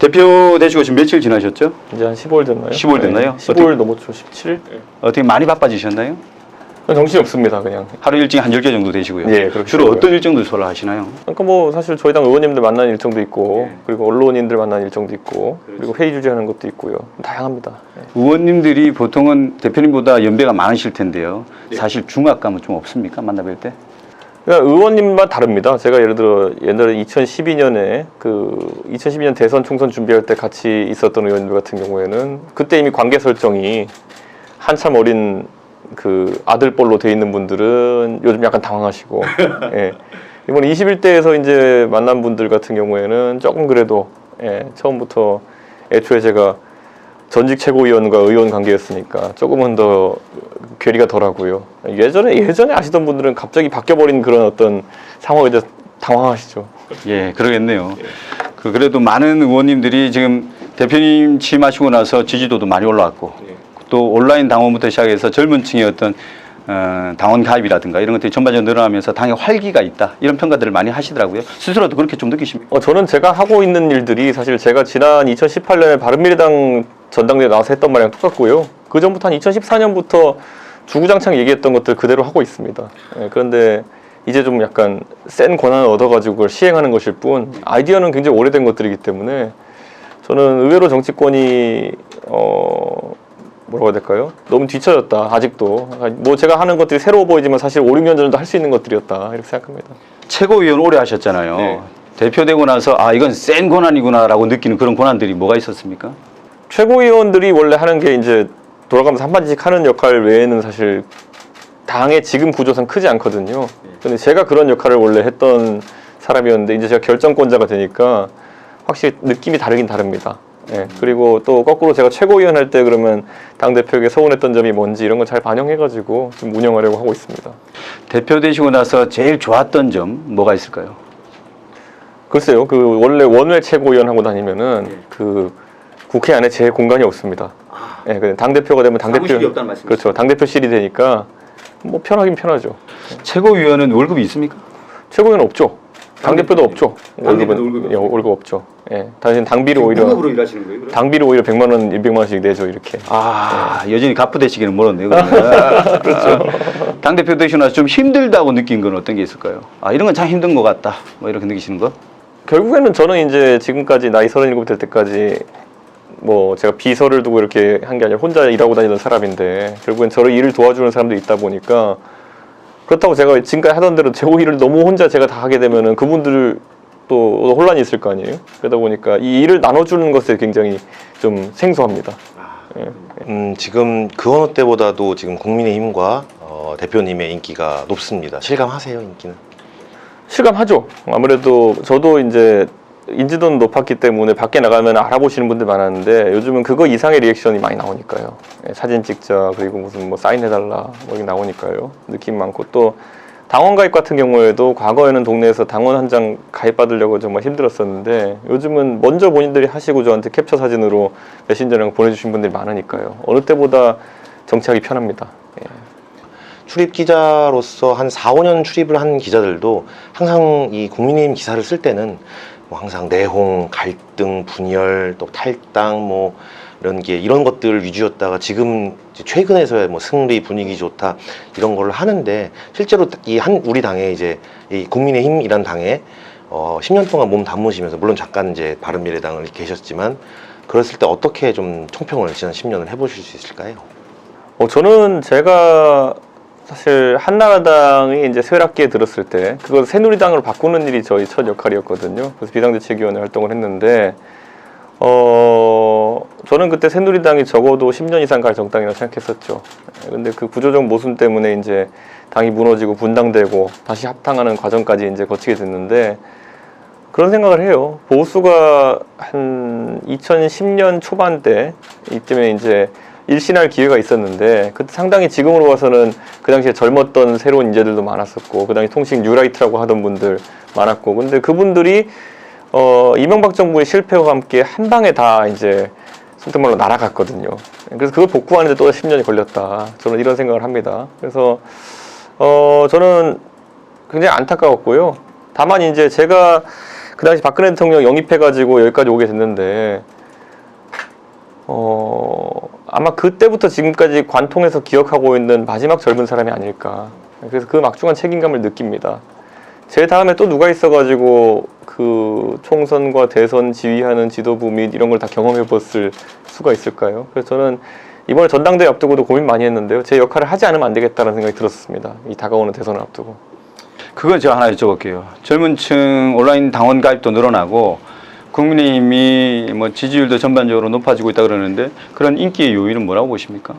대표 되시고 지금 며칠 지나셨죠? 이제 한 15일 됐나요? 15일 됐나요? 15일 넘었죠. 17일? 어떻게 많이 바빠지셨나요? 정신이 없습니다, 그냥. 하루 일정이 한 10개 정도 되시고요. 예, 그렇게 주로 되고요. 어떤 일정들 소화 하시나요? 그러니까 뭐 사실 저희 당 의원님들 만나는 일정도 있고 예. 그리고 언론인들 만나는 일정도 있고 그렇죠. 그리고 회의 주재하는 것도 있고요. 다양합니다. 예. 의원님들이 보통은 대표님보다 연배가 많으실 텐데요. 네. 사실 중압감은 좀 없습니까? 만나뵐 때? 그러니까 의원님만 다릅니다. 제가 예를 들어 옛날에 2012년에 그 2012년 대선 총선 준비할 때 같이 있었던 의원들 같은 경우에는 그때 이미 관계 설정이 한참 어린 그 아들뻘로 돼 있는 분들은 요즘 약간 당황하시고 예. 이번 21대에서 이제 만난 분들 같은 경우에는 조금 그래도 예, 처음부터 애초에 제가 전직 최고위원과 의원 관계였으니까 조금은 더 괴리가 덜하고요. 예전에 예전에 아시던 분들은 갑자기 바뀌어버린 그런 어떤 상황에 대해서 당황하시죠. 예, 그러겠네요. 그 그래도 많은 의원님들이 지금 대표님 취임하시고 나서 지지도도 많이 올라왔고 또 온라인 당원부터 시작해서 젊은 층의 어떤 어, 당원 가입이라든가 이런 것들이 전반적으로 늘어나면서 당에 활기가 있다 이런 평가들을 많이 하시더라고요. 스스로도 그렇게 좀 느끼십니까? 어, 저는 제가 하고 있는 일들이 사실 제가 지난 2018년에 바른미래당 전당대회 나와서 했던 말이랑 똑같고요. 그 전부터 한 2014년부터 주구장창 얘기했던 것들 그대로 하고 있습니다. 예, 그런데 이제 좀 약간 센 권한을 얻어가지고 그걸 시행하는 것일 뿐 아이디어는 굉장히 오래된 것들이기 때문에 저는 의외로 정치권이 어 뭐라고 해야 될까요? 너무 뒤처졌다 아직도 뭐 제가 하는 것들이 새로워 보이지만 사실 5, 6년 전에도 할 수 있는 것들이었다 이렇게 생각합니다. 최고위원 오래 하셨잖아요. 네. 대표되고 나서 아 이건 센 권한이구나라고 느끼는 그런 권한들이 뭐가 있었습니까? 최고위원들이 원래 하는 게 이제 돌아가면서 한마디씩 하는 역할 외에는 사실 당의 지금 구조상 크지 않거든요. 근데 제가 그런 역할을 원래 했던 사람이었는데 이제 제가 결정권자가 되니까 확실히 느낌이 다르긴 다릅니다. 예. 그리고 또 거꾸로 제가 최고위원 할 때 그러면 당 대표에게 서운했던 점이 뭔지 이런 걸 잘 반영해가지고 좀 운영하려고 하고 있습니다. 대표 되시고 나서 제일 좋았던 점 뭐가 있을까요? 글쎄요, 그 원래 원외 최고위원 하고 다니면은 그 국회 안에 제 공간이 없습니다. 예, 그당 대표가 되면 당 대표 사무실이 없다는 말씀이시죠? 그렇죠, 당 대표실이 되니까 뭐 편하긴 편하죠. 최고위원은 월급이 있습니까? 최고위원 없죠. 당 대표도 없죠. 당 대표도 월급은 월급이 예, 월급 없죠. 예, 당신 당비를 오히려 일하시는 거예요? 당비를 오히려 100만 원, 200만 원씩 내죠 이렇게. 아 여전히 가프되시기는 멀었네요. 그렇죠. 당 대표 되시고 나서 좀 힘들다고 느낀 건 어떤 게 있을까요? 아 이런 건 참 힘든 것 같다. 뭐 이렇게 느끼시는 거? 결국에는 저는 이제 지금까지 나이 37 될 때까지 뭐 제가 비서를 두고 이렇게 한 게 아니라 혼자 일하고 다니던 사람인데 결국엔 저를 일을 도와주는 사람도 있다 보니까 그렇다고 제가 지금까지 하던 대로 제 일을 너무 혼자 제가 다 하게 되면은 그분들 또 혼란이 있을 거 아니에요. 그러다 보니까 이 일을 나눠주는 것에 굉장히 좀 생소합니다. 예. 음, 지금 그 어느 때보다도 지금 국민의힘과 어, 대표님의 인기가 높습니다. 실감하세요, 인기는? 실감하죠. 아무래도 저도 이제 인지도는 높았기 때문에 밖에 나가면 알아보시는 분들 많았는데 요즘은 그거 이상의 리액션이 많이 나오니까요. 예, 사진 찍자 그리고 무슨 뭐 사인해달라 뭐 이렇게 나오니까요. 느낌 많고 또 당원 가입 같은 경우에도 과거에는 동네에서 당원 한 장 가입 받으려고 정말 힘들었었는데 요즘은 먼저 본인들이 하시고 저한테 캡처 사진으로 메신저랑 보내주신 분들이 많으니까요. 어느 때보다 정치하기 편합니다. 예. 출입 기자로서 한 4, 5년 출입을 한 기자들도 항상 이 국민의힘 기사를 쓸 때는 뭐 항상 내홍, 갈등, 분열, 또 탈당 뭐 이런 게 이런 것들 위주였다가 지금 최근에서야 뭐 승리 분위기 좋다 이런 걸 하는데 실제로 이 한 우리 당에 이제 이 국민의힘이란 당에 어 10년 동안 몸 담으시면서 물론 잠깐 이제 바른미래당을 계셨지만 그랬을 때 어떻게 좀 총평을 지난 10년을 해보실 수 있을까요? 어, 저는 제가 사실 한나라당이 이제 쇠락기에 들었을 때 그걸 새누리당으로 바꾸는 일이 저희 첫 역할이었거든요. 그래서 비상대책위원회 활동을 했는데 어 저는 그때 새누리당이 적어도 10년 이상 갈 정당이라고 생각했었죠. 예, 근데 그 구조적 모순 때문에 이제 당이 무너지고 분당되고 다시 합당하는 과정까지 이제 거치게 됐는데 그런 생각을 해요. 보수가 한 2010년 초반 때 이쯤에 이제 일신할 기회가 있었는데 그때 상당히 지금으로 봐서는 그 당시에 젊었던 새로운 인재들도 많았었고 그 당시 통식 뉴라이트라고 하던 분들 많았고 근데 그분들이 어 이명박 정부의 실패와 함께 한 방에 다 이제 속된 말로 날아갔거든요. 그래서 그걸 복구하는데 또 10년이 걸렸다. 저는 이런 생각을 합니다. 그래서 어 저는 굉장히 안타까웠고요. 다만 이제 제가 그 당시 박근혜 대통령 영입해가지고 여기까지 오게 됐는데 어 아마 그때부터 지금까지 관통해서 기억하고 있는 마지막 젊은 사람이 아닐까. 그래서 그 막중한 책임감을 느낍니다. 제 다음에 또 누가 있어가지고 그 총선과 대선 지휘하는 지도부 및 이런 걸 다 경험해 봤을 수가 있을까요? 그래서 저는 이번에 전당대회 앞두고도 고민 많이 했는데요. 제 역할을 하지 않으면 안 되겠다는 생각이 들었습니다. 이 다가오는 대선을 앞두고. 그건 제가 하나 여쭤볼게요. 젊은 층 온라인 당원 가입도 늘어나고 국민의힘이 뭐 지지율도 전반적으로 높아지고 있다 그러는데 그런 인기의 요인은 뭐라고 보십니까?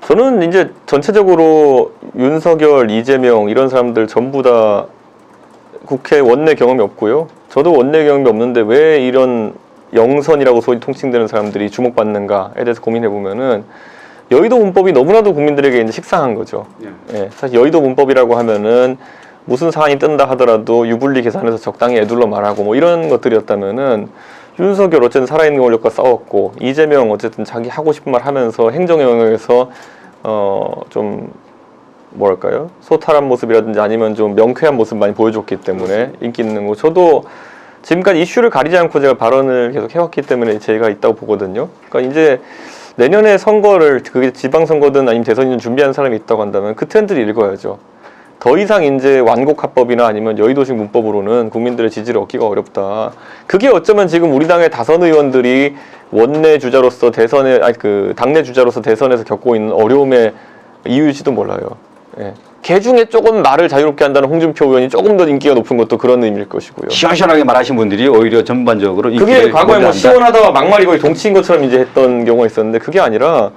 저는 이제 전체적으로 윤석열, 이재명 이런 사람들 전부 다 국회 원내 경험이 없고요. 저도 원내 경험이 없는데 왜 이런 영선이라고 소위 통칭되는 사람들이 주목받는가에 대해서 고민해 보면은 여의도 문법이 너무나도 국민들에게 이제 식상한 거죠. 예, 사실 여의도 문법이라고 하면은 무슨 사안이 뜬다 하더라도 유불리 계산해서 적당히 애둘러 말하고 뭐 이런 것들이었다면은 윤석열 어쨌든 살아있는 권력과 싸웠고 이재명 어쨌든 자기 하고 싶은 말 하면서 행정 영역에서 어 좀 뭐랄까요 소탈한 모습이라든지 아니면 좀 명쾌한 모습 많이 보여줬기 때문에 인기 있는 거 저도 지금까지 이슈를 가리지 않고 제가 발언을 계속 해왔기 때문에 제가 있다고 보거든요. 그러니까 이제 내년에 선거를 그게 지방선거든 아니면 대선이든 준비한 사람이 있다고 한다면 그 트렌드를 읽어야죠. 더 이상 이제 완곡합법이나 아니면 여의도식 문법으로는 국민들의 지지를 얻기가 어렵다. 그게 어쩌면 지금 우리 당의 다선 의원들이 원내 주자로서 대선에 아니 그 당내 주자로서 대선에서 겪고 있는 어려움의 이유일지도 몰라요. 예. 개 중에 조금 말을 자유롭게 한다는 홍준표 의원이 조금 더 인기가 높은 것도 그런 의미일 것이고요. 시원시원하게 말하신 분들이 오히려 전반적으로 그게 인기를 과거에 뭐. 시원하다가 막말이 거의 동치인 것처럼 이제 했던 경우가 있었는데 그게 아니라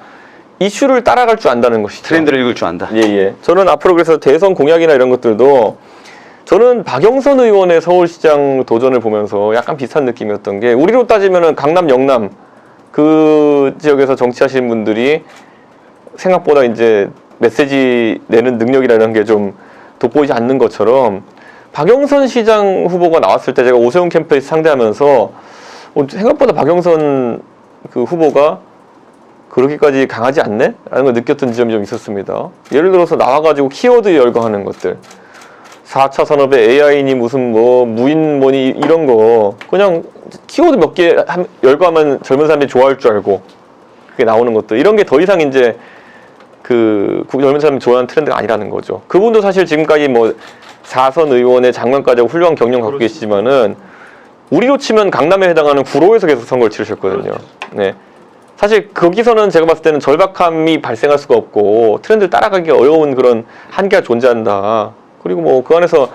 이슈를 따라갈 줄 안다는 것이죠. 트렌드를 읽을 줄 안다. 예, 예. 저는 앞으로 그래서 대선 공약이나 이런 것들도 저는 박영선 의원의 서울시장 도전을 보면서 약간 비슷한 느낌이었던 게 우리로 따지면은 강남, 영남 그 지역에서 정치하시는 분들이 생각보다 이제 메시지 내는 능력이라는 게 좀 돋보이지 않는 것처럼 박영선 시장 후보가 나왔을 때 제가 오세훈 캠페인 상대하면서 어, 생각보다 박영선 그 후보가 그렇게까지 강하지 않네? 라는 걸 느꼈던 지점이 좀 있었습니다. 예를 들어서 나와가지고 키워드 열거하는 것들. 4차 산업의 AI니 무슨 뭐 무인 뭐니 이런 거 그냥 키워드 몇 개 열거하면 젊은 사람들이 좋아할 줄 알고 그게 나오는 것들 이런 게 더 이상 이제 그 구- 젊은 사람이 좋아하는 트렌드가 아니라는 거죠. 그분도 사실 지금까지 뭐 4선 의원의 장관까지 훌륭한 경력 갖고 계시지만은 우리로 치면 강남에 해당하는 구로에서 계속 선거를 치르셨거든요. 네. 사실 거기서는 제가 봤을 때는 절박함이 발생할 수가 없고 트렌드를 따라가기 어려운 그런 한계가 존재한다. 그리고 뭐 그 안에서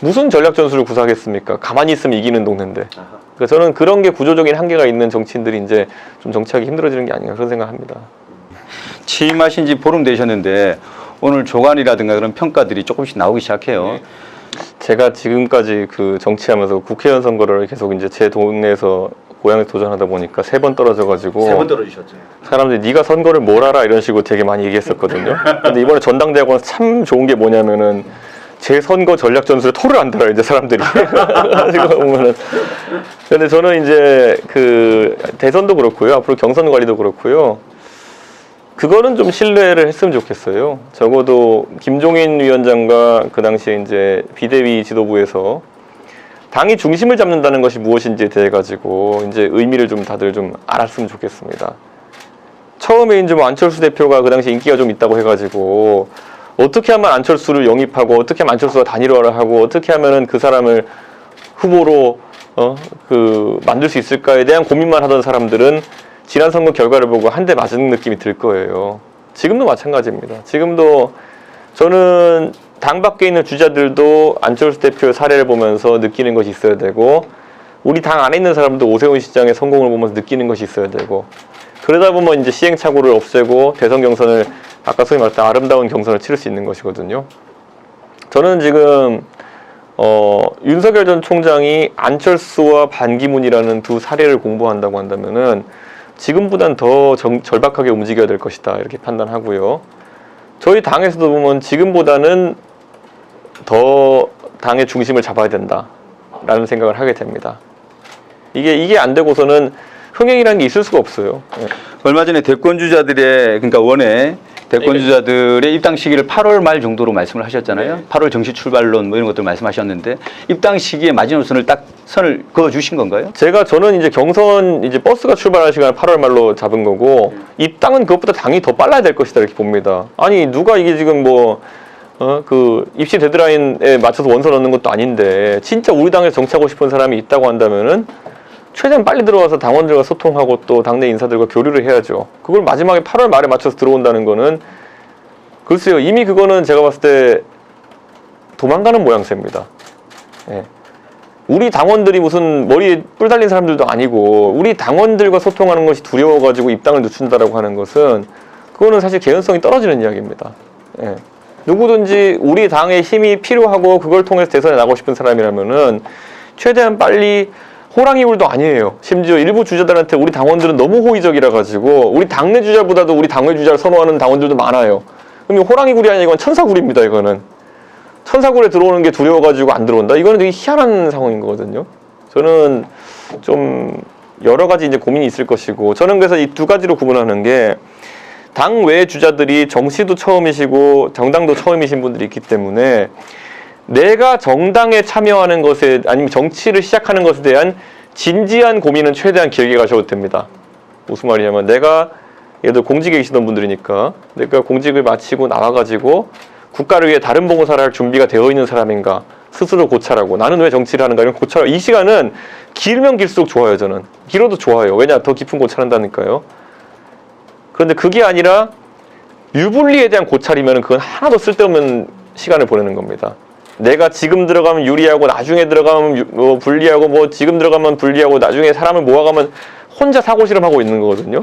무슨 전략 전술을 구사하겠습니까? 가만히 있으면 이기는 동네인데. 그러니까 저는 그런 게 구조적인 한계가 있는 정치인들이 이제 좀 정치하기 힘들어지는 게 아닌가 그런 생각합니다. 취임하신 지 보름 되셨는데 오늘 조간이라든가 그런 평가들이 조금씩 나오기 시작해요. 제가 지금까지 그 정치하면서 국회의원 선거를 계속 이제 제 동네에서 고향에 도전하다 보니까 세 번 떨어져가지고 떨어지셨죠. 사람들이 네가 선거를 뭘 알아 이런 식으로 되게 많이 얘기했었거든요. 근데 이번에 전당대회가 참 좋은 게 뭐냐면은 제 선거 전략 전술에 토를 안 달아요 이제 사람들이. 지금 보면은. 근데 저는 이제 그 대선도 그렇고요. 앞으로 경선 관리도 그렇고요. 그거는 좀 신뢰를 했으면 좋겠어요. 적어도 김종인 위원장과 그 당시에 이제 비대위 지도부에서 당이 중심을 잡는다는 것이 무엇인지에 대해 가지고 이제 의미를 좀 다들 좀 알았으면 좋겠습니다. 처음에 이제 뭐 안철수 대표가 그 당시 인기가 좀 있다고 해가지고 어떻게 하면 안철수를 영입하고 어떻게 하면 안철수가 단일화를 하고 어떻게 하면은 그 사람을 후보로 어 그 만들 수 있을까에 대한 고민만 하던 사람들은 지난 선거 결과를 보고 한 대 맞은 느낌이 들 거예요. 지금도 마찬가지입니다. 지금도 저는 당 밖에 있는 주자들도 안철수 대표의 사례를 보면서 느끼는 것이 있어야 되고 우리 당 안에 있는 사람도 오세훈 시장의 성공을 보면서 느끼는 것이 있어야 되고 그러다 보면 이제 시행착오를 없애고 대선 경선을 아까 소위 말했던 아름다운 경선을 치를 수 있는 것이거든요. 저는 지금 어, 윤석열 전 총장이 안철수와 반기문이라는 두 사례를 공부한다고 한다면은 지금보단 더 정- 절박하게 움직여야 될 것이다 이렇게 판단하고요. 저희 당에서도 보면 지금보다는 더 당의 중심을 잡아야 된다라는 생각을 하게 됩니다. 이게 이게 안 되고서는 흥행이라는 게 있을 수가 없어요. 예. 얼마 전에 대권 주자들의 그러니까 원에 대권 주자들의 입당 시기를 8월 말 정도로 말씀을 하셨잖아요. 8월 정시 출발론 뭐 이런 것들 말씀하셨는데 입당 시기에 마지노선을 딱 선을 그어 주신 건가요? 제가 저는 이제 경선 이제 버스가 출발할 시간을 8월 말로 잡은 거고 입당은 그것보다 당이 더 빨라야 될 것이다 이렇게 봅니다. 아니 누가 이게 지금 뭐 어, 그 입시 데드라인에 맞춰서 원서 넣는 것도 아닌데 진짜 우리 당에 정치하고 싶은 사람이 있다고 한다면은 최대한 빨리 들어와서 당원들과 소통하고 또 당내 인사들과 교류를 해야죠. 그걸 마지막에 8월 말에 맞춰서 들어온다는 거는 글쎄요 이미 그거는 제가 봤을 때 도망가는 모양새입니다. 예. 우리 당원들이 무슨 머리에 뿔 달린 사람들도 아니고 우리 당원들과 소통하는 것이 두려워가지고 입당을 늦춘다라고 하는 것은 그거는 사실 개연성이 떨어지는 이야기입니다. 예. 누구든지 우리 당의 힘이 필요하고 그걸 통해서 대선에 나가고 싶은 사람이라면은 최대한 빨리 호랑이 굴도 아니에요. 심지어 일부 주자들한테 우리 당원들은 너무 호의적이라 가지고 우리 당내 주자보다도 우리 당외 주자를 선호하는 당원들도 많아요. 그럼 호랑이 굴이 아니라 이건 천사 굴입니다. 이거는. 천사 굴에 들어오는 게 두려워 가지고 안 들어온다. 이거는 되게 희한한 상황인 거거든요. 저는 좀 여러 가지 이제 고민이 있을 것이고 저는 그래서 이 두 가지로 구분하는 게 당외 주자들이 정치도 처음이시고 정당도 처음이신 분들이 있기 때문에 내가 정당에 참여하는 것에 아니면 정치를 시작하는 것에 대한 진지한 고민은 최대한 길게 가셔도 됩니다. 무슨 말이냐면 내가 예를 공직에 계시던 분들이니까 내가 공직을 마치고 나와가지고 국가를 위해 다른 봉사를 할 준비가 되어 있는 사람인가 스스로 고찰하고 나는 왜 정치를 하는가 이런 고찰 이 시간은 길면 길수록 좋아요 저는. 길어도 좋아요. 왜냐? 더 깊은 고찰한다니까요. 그런데 그게 아니라 유불리에 대한 고찰이면 그건 하나도 쓸데없는 시간을 보내는 겁니다 내가 지금 들어가면 유리하고 나중에 들어가면 유- 뭐 불리하고 뭐 지금 들어가면 불리하고 나중에 사람을 모아가면 혼자 사고 실험하고 있는 거거든요.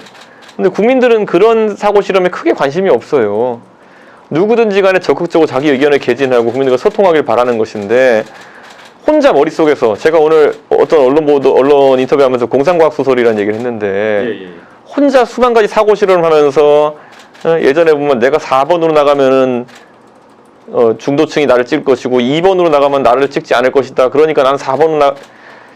근데 국민들은 그런 사고 실험에 크게 관심이 없어요. 누구든지 간에 적극적으로 자기 의견을 개진하고 국민들과 소통하길 바라는 것인데 혼자 머릿속에서 제가 오늘 어떤 언론 보도 언론 인터뷰하면서 공상과학 소설이라는 얘기를 했는데 혼자 수만 가지 사고 실험을 하면서 어, 예전에 보면 내가 4번으로 나가면은 어, 중도층이 나를 찍을 것이고 2번으로 나가면 나를 찍지 않을 것이다. 그러니까 나는 4번으로 나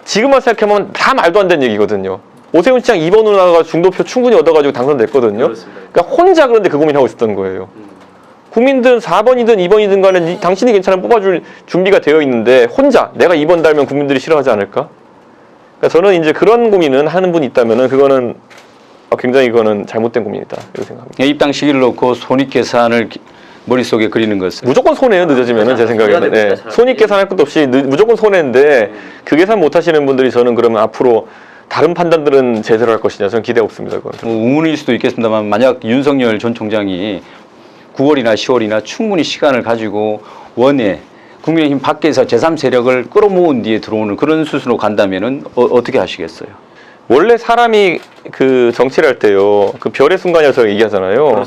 지금만 생각하면 다 말도 안 되는 얘기거든요. 오세훈 시장 2번으로 나가서 중도표 충분히 얻어가지고 당선됐거든요. 그러니까 혼자 그런데 그 고민하고 있었던 거예요. 국민들은 4번이든 2번이든 간에 니- 당신이 괜찮으면 뽑아줄 준비가 되어 있는데 혼자 내가 2번 달면 국민들이 싫어하지 않을까? 그러니까 저는 이제 그런 고민은 하는 분이 있다면은 그거는 어, 굉장히 이거는 잘못된 고민이다 이렇게 생각합니다. 입당 시기를 놓고 손익 계산을 기- 머릿속에 그리는 것은 무조건 손해요 늦어지면은 제 생각에는 예. 손익 계산할 것도 없이 늦- 무조건 손해인데 그 계산 못 하시는 분들이 저는 그러면 앞으로 다른 판단들은 제대로 할 것이냐 저는 기대 없습니다 그건. 뭐 의문일 수도 있겠습니다만 만약 윤석열 전 총장이 9월이나 10월이나 충분히 시간을 가지고 원에 국민의힘 밖에서 제3세력을 끌어모은 뒤에 들어오는 그런 수순으로 간다면은 어, 어떻게 하시겠어요? 원래 사람이 그 정치를 할 때요 그 별의 순간이라고 저희가 얘기하잖아요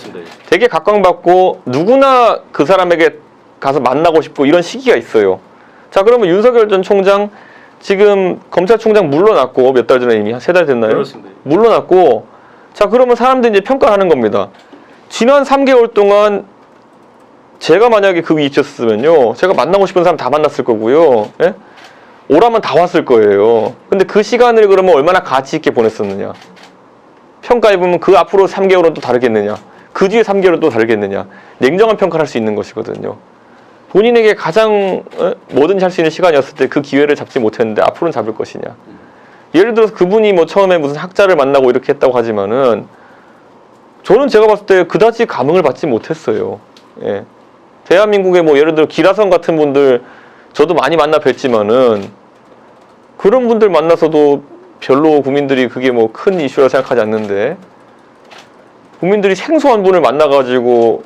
되게 각광받고 누구나 그 사람에게 가서 만나고 싶고 이런 시기가 있어요 자 그러면 윤석열 전 총장 지금 검찰총장 물러났고 몇 달 전에 이미 한세달 됐나요? 그렇습니다. 물러났고 자 그러면 사람들이 이제 평가하는 겁니다 지난 3개월 동안 제가 만약에 그 위에 있었으면요 제가 만나고 싶은 사람 다 만났을 거고요 예? 오라면 다 왔을 거예요. 근데 그 시간을 그러면 얼마나 가치 있게 보냈었느냐? 평가해보면 그 앞으로 3개월은 또 다르겠느냐? 그 뒤에 3개월은 또 다르겠느냐? 냉정한 평가를 할 수 있는 것이거든요. 본인에게 가장 어, 뭐든지 할 수 있는 시간이었을 때 그 기회를 잡지 못했는데 앞으로는 잡을 것이냐? 예를 들어서 그분이 뭐 처음에 무슨 학자를 만나고 이렇게 했다고 하지만은 저는 제가 봤을 때 그다지 감흥을 받지 못했어요. 예. 대한민국의 뭐 예를 들어 기라성 같은 분들 저도 많이 만나 뵀지만은 그런 분들 만나서도 별로 국민들이 그게 뭐 큰 이슈라 생각하지 않는데 국민들이 생소한 분을 만나가지고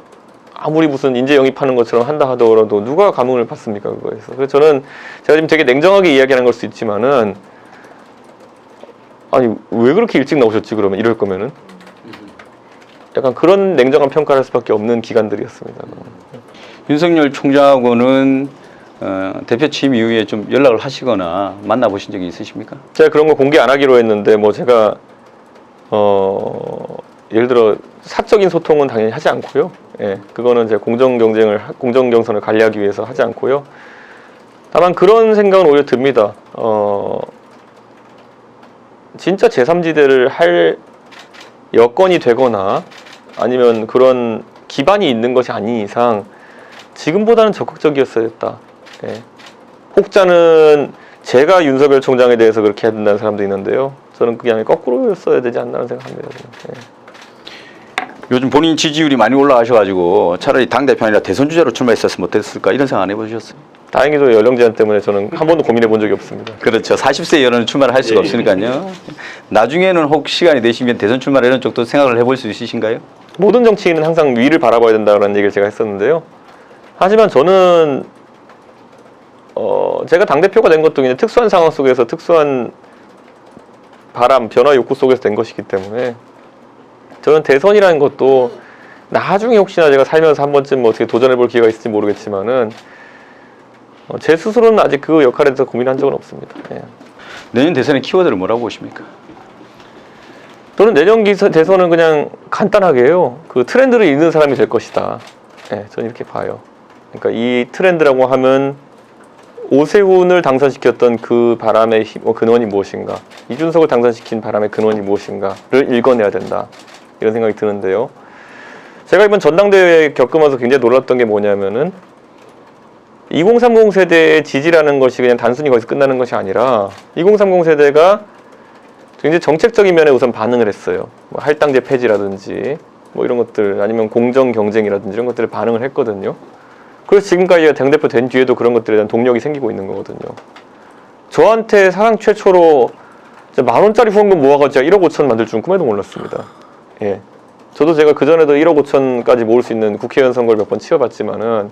아무리 무슨 인재 영입하는 것처럼 한다 하더라도 누가 감흥을 받습니까 그거에서? 그래서 저는 제가 지금 되게 냉정하게 이야기하는 걸 수 있지만은 아니 왜 그렇게 일찍 나오셨지 그러면? 이럴 거면은? 약간 그런 냉정한 평가를 할 수밖에 없는 기간들이었습니다. 윤석열 총장하고는 어, 대표 취임 이후에 좀 연락을 하시거나 만나보신 적이 있으십니까? 제가 그런 거 공개 안 하기로 했는데 뭐 제가 어 예를 들어 사적인 소통은 당연히 하지 않고요. 예, 그거는 제가 공정 경쟁을 하- 공정 경선을 관리하기 위해서 하지 않고요. 다만 그런 생각은 오히려 듭니다. 어 진짜 제3지대를 할 여건이 되거나 아니면 그런 기반이 있는 것이 아닌 이상 지금보다는 적극적이었어야 했다. 예. 혹자는 제가 윤석열 총장에 대해서 그렇게 해야 된다는 사람도 있는데요. 저는 그게 아니라 거꾸로였어야 되지 않나는 생각합니다. 저는. 예. 요즘 본인 지지율이 많이 올라가셔가지고 차라리 당 대표 아니라 대선 주자로 출마했었으면 어땠을까 이런 생각 안 해보셨어요? 다행히도 연령 제한 때문에 저는 한 번도 고민해 본 적이 없습니다. 그렇죠. 40세 이하는 출마를 할 수가 없으니까요. 나중에는 혹 시간이 되시면 대선 출마 이런 쪽도 생각을 해볼 수 있으신가요? 모든 정치인은 항상 위를 바라봐야 된다는 얘기를 제가 했었는데요. 하지만 저는 어 제가 당 대표가 된 것도 그냥 특수한 상황 속에서 특수한 바람, 변화 욕구 속에서 된 것이기 때문에 저는 대선이라는 것도 나중에 혹시나 제가 살면서 한 번쯤 뭐 어떻게 도전해 볼 기회가 있을지 모르겠지만은 어, 제 스스로는 아직 그 역할에 대해서 고민한 적은 없습니다. 예. 내년 대선의 키워드를 뭐라고 보십니까? 저는 내년 기선 대선은 그냥 간단하게요. 그 트렌드를 읽는 사람이 될 것이다. 예, 저는 이렇게 봐요. 그러니까 이 트렌드라고 하면 오세훈을 당선시켰던 그 바람의 힘, 어, 근원이 무엇인가, 이준석을 당선시킨 바람의 근원이 무엇인가를 읽어내야 된다. 이런 생각이 드는데요. 제가 이번 전당대회 겪으면서 굉장히 놀랐던 게 뭐냐면은 2030 세대의 지지라는 것이 그냥 단순히 거기서 끝나는 것이 아니라 2030 세대가 굉장히 정책적인 면에 우선 반응을 했어요. 뭐 할당제 폐지라든지 뭐 이런 것들 아니면 공정 경쟁이라든지 이런 것들을 반응을 했거든요. 그래서 지금까지 당대표 된 뒤에도 그런 것들에 대한 동력이 생기고 있는 거거든요. 저한테 사상 최초로 만 원짜리 후원금 모아가지고 1억 5천 만들 줄은 꿈에도 몰랐습니다. 예. 저도 제가 그전에도 1억 5천까지 모을 수 있는 국회의원 선거를 몇 번 치러봤지만은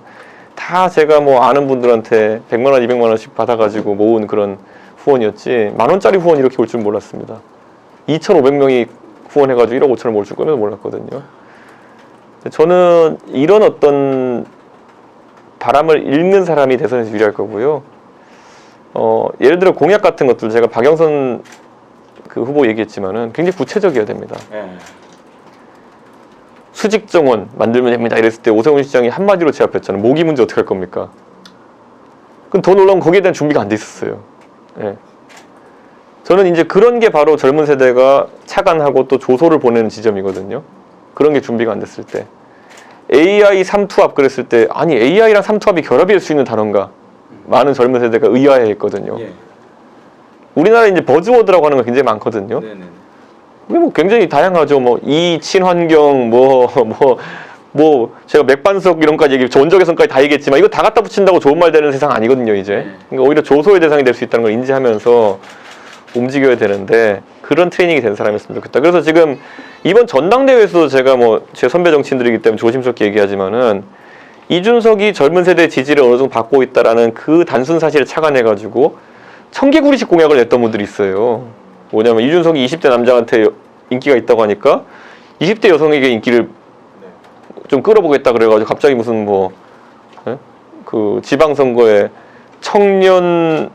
다 제가 뭐 아는 분들한테 100만 원, 200만 원씩 받아가지고 모은 그런 후원이었지 만 원짜리 후원 이렇게 올 줄 몰랐습니다. 2,500명이 후원해가지고 1억 5천을 모을 줄 꿈에도 몰랐거든요. 저는 이런 어떤 바람을 읽는 사람이 대선에서 유리할 거고요. 어, 예를 들어 공약 같은 것들 제가 박영선 그 후보 얘기했지만은 굉장히 구체적이어야 됩니다. 수직 정원 만들면 됩니다. 이랬을 때 오세훈 시장이 한마디로 제압했잖아요. 모기 문제 어떻게 할 겁니까? 그럼 더 놀라운 건 거기에 대한 준비가 안 돼 있었어요. 예. 저는 이제 그런 게 바로 젊은 세대가 착안하고 또 조소를 보내는 지점이거든요. 그런 게 준비가 안 됐을 때. AI 삼투압 그랬을 때 아니 AI랑 삼투압이 결합이 될 수 있는 단어인가? 많은 젊은 세대가 의아해했거든요. 우리나라에 이제 버즈워드라고 하는 거 굉장히 많거든요. 그게 뭐 굉장히 다양하죠. 뭐 이 친환경 뭐 뭐 뭐 제가 맥반석 이런 까지 얘기, 전적외선까지 다 얘기했지만 이거 다 갖다 붙인다고 좋은 말 되는 세상 아니거든요. 이제 그러니까 오히려 조소의 대상이 될 수 있다는 걸 인지하면서 움직여야 되는데 그런 트레이닝이 된 사람이었으면 좋겠다. 그래서 지금 이번 전당대회에서도 제가 뭐 제 선배 정치인들이기 때문에 조심스럽게 얘기하지만은 이준석이 젊은 세대의 지지를 어느 정도 받고 있다라는 그 단순 사실을 착안해가지고 청개구리식 공약을 냈던 분들이 있어요. 뭐냐면 이준석이 20대 남자한테 인기가 있다고 하니까 20대 여성에게 인기를 좀 끌어보겠다 그래가지고 갑자기 무슨 뭐 그 지방선거에 청년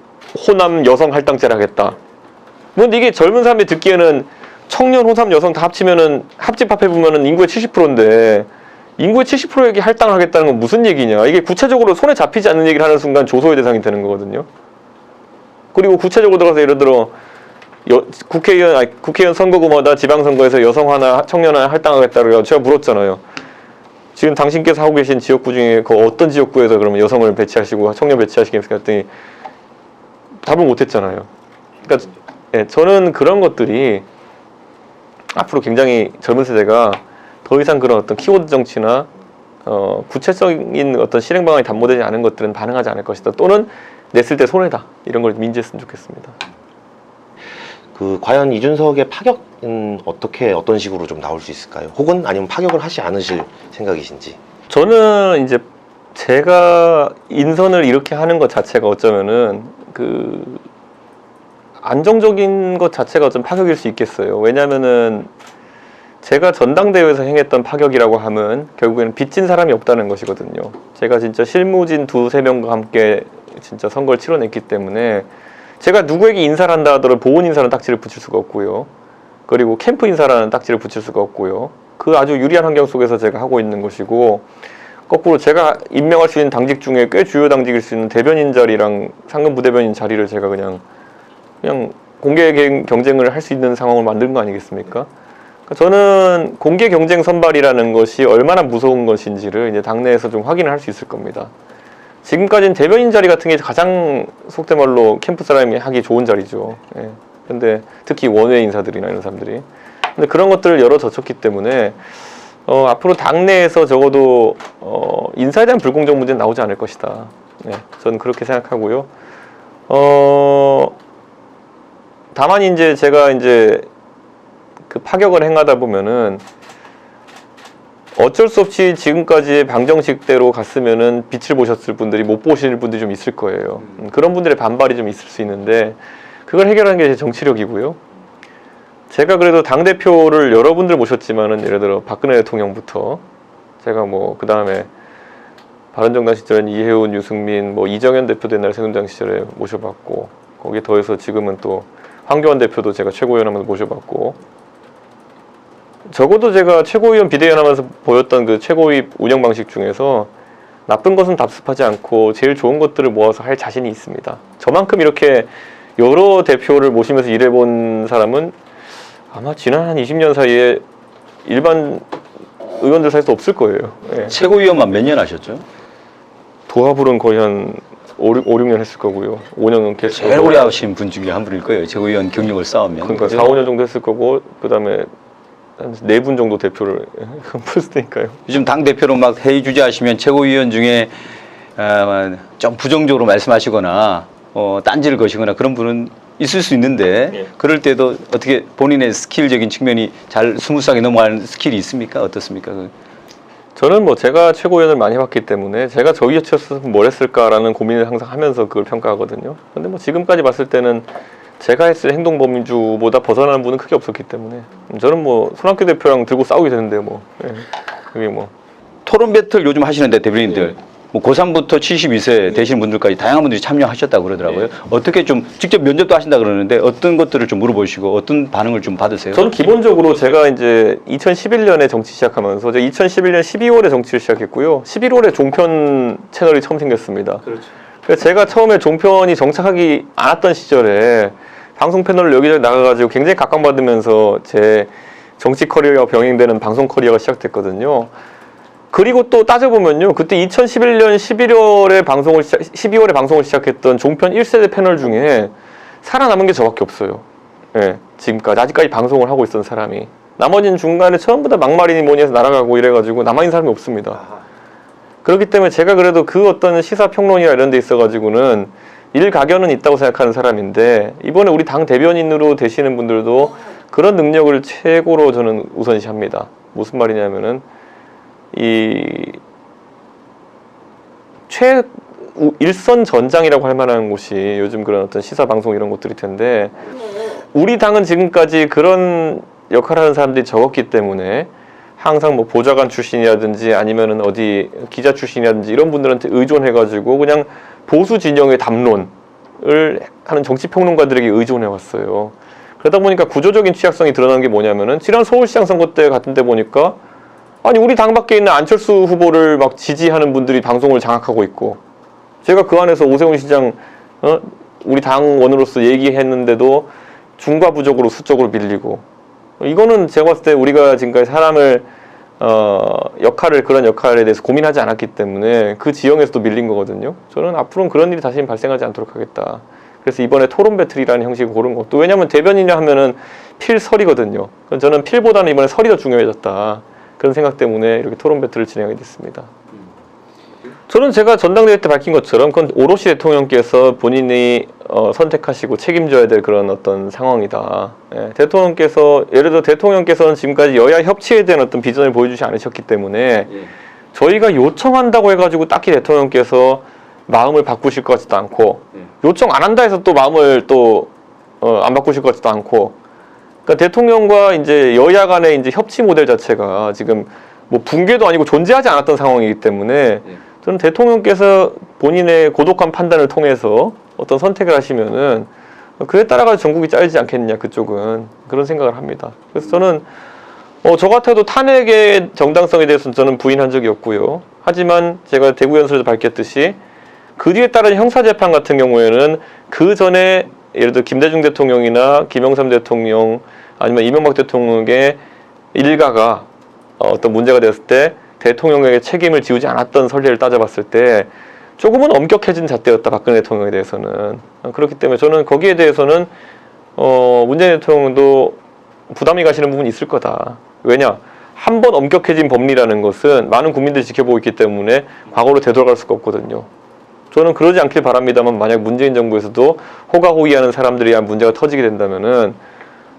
호남 여성 할당제를 하겠다. 근데 이게 젊은 사람이 듣기에는 청년 호남 여성 다 합치면은 합집합해 보면은 인구의 70%인데 인구의 70%에게 할당을 하겠다는 건 무슨 얘기냐? 이게 구체적으로 손에 잡히지 않는 얘기를 하는 순간 조소의 대상이 되는 거거든요. 그리고 구체적으로 들어가서 예를 들어 여, 국회의원 아니, 국회의원 선거구마다 지방선거에서 여성 하나 청년 하나 할당하겠다 그래서 제가 물었잖아요. 지금 당신께서 하고 계신 지역구 중에 그 어떤 지역구에서 그러면 여성을 배치하시고 청년 배치하시겠습니까? 했더니 답을 못했잖아요. 그러니까 예, 저는 그런 것들이 앞으로 굉장히 젊은 세대가 더 이상 그런 어떤 키워드 정치나 어, 구체적인 어떤 실행 방안이 담보되지 않은 것들은 반응하지 않을 것이다. 또는 냈을 때 손해다. 이런 걸 민지했으면 좋겠습니다. 그 과연 이준석의 파격은 어떻게 어떤 식으로 좀 나올 수 있을까요? 혹은 아니면 파격을 하지 않으실 생각이신지. 저는 이제 제가 인선을 이렇게 하는 것 자체가 어쩌면은 그 안정적인 것 자체가 좀 파격일 수 있겠어요. 왜냐면은 제가 전당대회에서 행했던 파격이라고 하면 결국에는 빚진 사람이 없다는 것이거든요. 제가 진짜 실무진 두세 명과 함께 진짜 선거를 치러냈기 때문에 제가 누구에게 인사를 한다 하더라도 보훈 인사는 딱지를 붙일 수가 없고요. 그리고 캠프 인사라는 딱지를 붙일 수가 없고요. 그 아주 유리한 환경 속에서 제가 하고 있는 것이고 거꾸로 제가 임명할 수 있는 당직 중에 꽤 주요 당직일 수 있는 대변인 자리랑 상근 부대변인 자리를 제가 그냥 그냥 공개 경- 경쟁을 할 수 있는 상황을 만든 거 아니겠습니까? 저는 공개 경쟁 선발이라는 것이 얼마나 무서운 것인지를 이제 당내에서 좀 확인을 할 수 있을 겁니다. 지금까지는 대변인 자리 같은 게 가장 속된 말로 캠프 사람이 하기 좋은 자리죠. 예. 근데 특히 원외 인사들이나 이런 사람들이. 근데 그런 것들을 열어 젖혔기 때문에 어, 앞으로 당내에서 적어도 어, 인사에 대한 불공정 문제는 나오지 않을 것이다. 네, 저는 그렇게 생각하고요. 어, 다만 이제 제가 이제 그 파격을 행하다 보면은 어쩔 수 없이 지금까지의 방정식대로 갔으면은 빛을 보셨을 분들이 못 보실 분들이 좀 있을 거예요. 음, 그런 분들의 반발이 좀 있을 수 있는데 그걸 해결하는 게 제 정치력이고요. 제가 그래도 당 대표를 여러분들 모셨지만은 예를 들어 박근혜 대통령부터 제가 뭐 그 다음에 바른정당 시절엔 이해운, 유승민, 뭐 이정현 대표도 옛날 새누리당 시절에 모셔봤고 거기에 더해서 지금은 또 황교안 대표도 제가 최고위원하면서 모셔봤고 적어도 제가 최고위원 비대위원하면서 보였던 그 최고위 운영 방식 중에서 나쁜 것은 답습하지 않고 제일 좋은 것들을 모아서 할 자신이 있습니다. 저만큼 이렇게 여러 대표를 모시면서 일해본 사람은 아마 지난 한 20년 사이에 일반 의원들 사이에서 없을 거예요. 예. 최고위원만 몇 년 하셨죠? 도합으로는 거의 한 5, 6, 5, 년 했을 거고요. 5년 넘게 했을 제일 거고. 오래 하신 분 중에 한 분일 거예요. 최고위원 경력을 쌓으면. 그러니까 4, 5년 정도 했을 거고 그다음에 한네분 정도 대표를 했으니까요. 요즘 당 대표로 막 회의 주재하시면 최고위원 중에 어, 좀 부정적으로 말씀하시거나 어, 딴지를 거시거나 그런 분은 있을 수 있는데 예. 그럴 때도 어떻게 본인의 스킬적인 측면이 잘 스무스하게 넘어가는 스킬이 있습니까? 어떻습니까? 그 저는 뭐 제가 최고위원을 많이 해봤기 때문에 제가 저 위치였으면 뭘 했을까라는 고민을 항상 하면서 그걸 평가하거든요. 근데 뭐 지금까지 봤을 때는 제가 했을 행동 범주보다 벗어나는 분은 크게 없었기 때문에 저는 뭐 손학규 대표랑 들고 싸우게 되는데요, 뭐 예. 그게 뭐 토론 배틀 요즘 하시는데 대변인들 뭐 고3부터 72세 되시는 분들까지 다양한 분들이 참여하셨다고 그러더라고요. 어떻게 좀 직접 면접도 하신다 그러는데 어떤 것들을 좀 물어보시고 어떤 반응을 좀 받으세요? 저는 기본적으로 제가 이제 2011년에 정치 시작하면서 제가 2011년 12월에 정치를 시작했고요. 11월에 종편 채널이 처음 생겼습니다. 그렇죠. 그래서 제가 처음에 종편이 정착하기 않았던 시절에 방송 패널을 여기저기 나가가지고 굉장히 각광받으면서 제 정치 커리어와 병행되는 방송 커리어가 시작됐거든요. 그리고 또 따져보면요. 그때 2011년 11월에 방송을 시작, 12월에 방송을 시작했던 종편 1세대 패널 중에 살아남은 게 저밖에 없어요. 예, 지금까지 아직까지 방송을 하고 있던 사람이 나머지는 중간에 전부 다 막말이니 뭐니 해서 날아가고 이래가지고 남아있는 사람이 없습니다. 그렇기 때문에 제가 그래도 그 어떤 시사평론이나 이런 데 있어가지고는 일 가견은 있다고 생각하는 사람인데 이번에 우리 당 대변인으로 되시는 분들도 그런 능력을 최고로 저는 우선시합니다. 무슨 말이냐면은 이 최 일선 전장이라고 할 만한 곳이 요즘 그런 어떤 시사 방송 이런 곳들일 텐데 우리 당은 지금까지 그런 역할을 하는 사람들이 적었기 때문에 항상 뭐 보좌관 출신이라든지 아니면은 어디 기자 출신이라든지 이런 분들한테 의존해가지고 그냥 보수 진영의 담론을 하는 정치 평론가들에게 의존해 왔어요. 그러다 보니까 구조적인 취약성이 드러난 게 뭐냐면은 지난 서울시장 선거 때 같은 데 보니까 아니 우리 당 밖에 있는 안철수 후보를 막 지지하는 분들이 방송을 장악하고 있고 제가 그 안에서 오세훈 시장 어? 우리 당원으로서 얘기했는데도 중과부적으로 수적으로 밀리고 이거는 제가 봤을 때 우리가 지금까지 사람을 어, 역할을 그런 역할에 대해서 고민하지 않았기 때문에 그 지형에서도 밀린 거거든요. 저는 앞으로는 그런 일이 다시 발생하지 않도록 하겠다. 그래서 이번에 토론 배틀이라는 형식을 고른 것도 왜냐하면 대변인이라 하면은 필설이거든요. 저는 필보다는 이번에 설이 더 중요해졌다. 그런 생각 때문에 이렇게 토론 배틀을 진행하게 됐습니다. 저는 제가 전당대회 때 밝힌 것처럼 그건 오롯이 대통령께서 본인이 어, 선택하시고 책임져야 될 그런 어떤 상황이다. 예, 대통령께서 예를 들어 대통령께서는 지금까지 여야 협치에 대한 어떤 비전을 보여주지 않으셨기 때문에 저희가 요청한다고 해가지고 딱히 대통령께서 마음을 바꾸실 것 같지도 않고 요청 안 한다 해서 또 마음을 또 어, 안 바꾸실 것 같지도 않고 그러니까 대통령과 이제 여야 간의 이제 협치 모델 자체가 지금 뭐 붕괴도 아니고 존재하지 않았던 상황이기 때문에 저는 대통령께서 본인의 고독한 판단을 통해서 어떤 선택을 하시면은 그에 따라가 전국이 짜이지 않겠느냐 그쪽은 그런 생각을 합니다. 그래서 저는 어, 저 같아도 탄핵의 정당성에 대해서는 저는 부인한 적이 없고요. 하지만 제가 대구 연설에서 밝혔듯이 그 뒤에 따른 형사재판 같은 경우에는 그 전에 예를 들어 김대중 대통령이나 김영삼 대통령 아니면 이명박 대통령의 일가가 어, 어떤 문제가 됐을 때 대통령에게 책임을 지우지 않았던 선례를 따져봤을 때 조금은 엄격해진 잣대였다 박근혜 대통령에 대해서는 어, 그렇기 때문에 저는 거기에 대해서는 어, 문재인 대통령도 부담이 가시는 부분이 있을 거다. 왜냐? 한 번 엄격해진 법리라는 것은 많은 국민들이 지켜보고 있기 때문에 과거로 되돌아갈 수가 없거든요. 저는 그러지 않길 바랍니다만 만약 문재인 정부에서도 호가호위하는 사람들에 의한 문제가 터지게 된다면은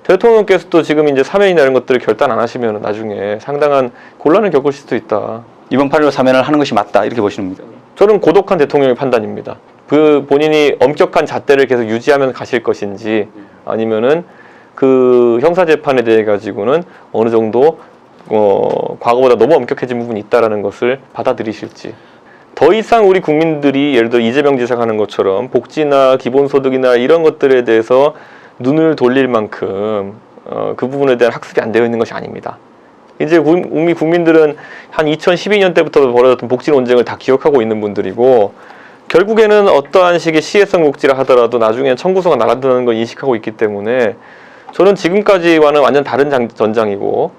대통령께서도 지금 이제 사면이나 이런 것들을 결단 안 하시면 나중에 상당한 곤란을 겪을 수도 있다. 이번 8.15 사면을 하는 것이 맞다 이렇게 보시는 겁니다. 저는 고독한 대통령의 판단입니다. 그 본인이 엄격한 잣대를 계속 유지하면 가실 것인지 아니면은 그 형사 재판에 대해 가지고는 어느 정도 어, 과거보다 너무 엄격해진 부분이 있다라는 것을 받아들이실지 더 이상 우리 국민들이 예를 들어 이재명 지사가 하는 것처럼 복지나 기본소득이나 이런 것들에 대해서 눈을 돌릴 만큼 어, 그 부분에 대한 학습이 안 되어 있는 것이 아닙니다. 이제 국- 우리 국민들은 한 2012년 때부터 벌어졌던 복지 논쟁을 다 기억하고 있는 분들이고 결국에는 어떠한 식의 시혜성 복지를 하더라도 나중에 청구서가 나간다는 걸 인식하고 있기 때문에 저는 지금까지와는 완전 다른 장- 전장이고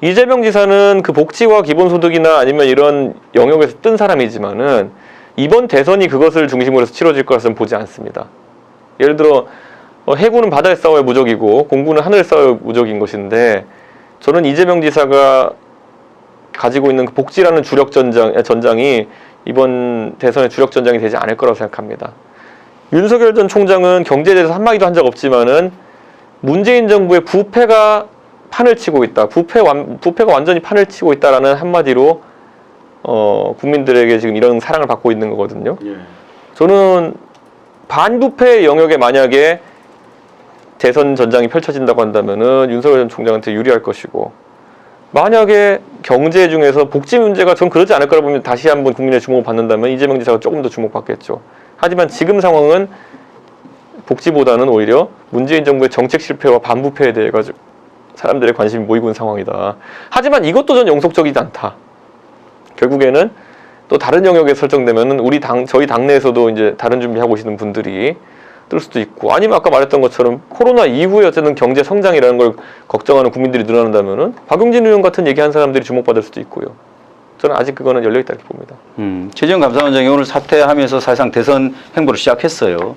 이재명 지사는 그 복지와 기본소득이나 아니면 이런 영역에서 뜬 사람이지만은 이번 대선이 그것을 중심으로 해서 치러질 것은 보지 않습니다. 예를 들어 어, 해군은 바다에 싸워야 무적이고 공군은 하늘에 싸워야 무적인 것인데 저는 이재명 지사가 가지고 있는 그 복지라는 주력 전장 전장이 이번 대선의 주력 전장이 되지 않을 거라고 생각합니다. 윤석열 전 총장은 경제에 대해서 한 마디도 한 적 없지만은 문재인 정부의 부패가 판을 치고 있다. 부패 완, 부패가 완전히 판을 치고 있다라는 한마디로 어, 국민들에게 지금 이런 사랑을 받고 있는 거거든요. 저는 반부패 영역에 만약에 대선 전장이 펼쳐진다고 한다면은 윤석열 전 총장한테 유리할 것이고 만약에 경제 중에서 복지 문제가 전 그러지 않을 거라 보면 다시 한번 국민의 주목을 받는다면 이재명 지사가 조금 더 주목받겠죠. 하지만 지금 상황은 복지보다는 오히려 문재인 정부의 정책 실패와 반부패에 대해 가지고 사람들의 관심이 모이고 있는 상황이다. 하지만 이것도 전 영속적이지 않다. 결국에는 또 다른 영역에 설정되면은 우리 당 저희 당내에서도 이제 다른 준비하고 계시는 분들이 뜰 수도 있고 아니면 아까 말했던 것처럼 코로나 이후에 어쨌든 경제 성장이라는 걸 걱정하는 국민들이 늘어난다면은 박용진 의원 같은 얘기한 사람들이 주목받을 수도 있고요. 저는 아직 그거는 열려 있다 이렇게 봅니다. 음, 최재형 감사원장이 오늘 사퇴하면서 사실상 대선 행보를 시작했어요.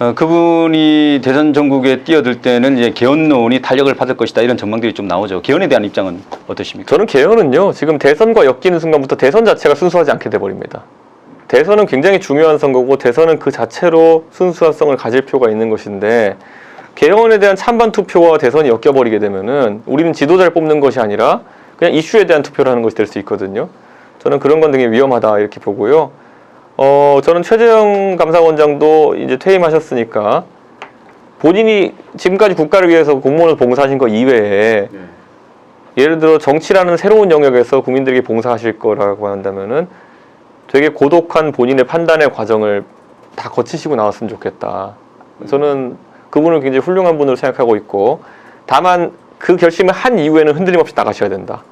어, 그분이 대선 전국에 뛰어들 때는 이제 개헌론이 탄력을 받을 것이다 이런 전망들이 좀 나오죠. 개헌에 대한 입장은 어떠십니까? 저는 개헌은요 지금 대선과 엮이는 순간부터 대선 자체가 순수하지 않게 돼버립니다. 대선은 굉장히 중요한 선거고 대선은 그 자체로 순수성을 가질 필요가 있는 것인데 개헌에 대한 찬반 투표와 대선이 엮여버리게 되면은 우리는 지도자를 뽑는 것이 아니라 그냥 이슈에 대한 투표를 하는 것이 될 수 있거든요. 저는 그런 건 되게 위험하다 이렇게 보고요. 어 저는 최재형 감사원장도 이제 퇴임하셨으니까 본인이 지금까지 국가를 위해서 공무원을 봉사하신 거 이외에 예를 들어 정치라는 새로운 영역에서 국민들에게 봉사하실 거라고 한다면은 되게 고독한 본인의 판단의 과정을 다 거치시고 나왔으면 좋겠다. 저는 그분을 굉장히 훌륭한 분으로 생각하고 있고 다만 그 결심을 한 이후에는 흔들림 없이 나가셔야 된다.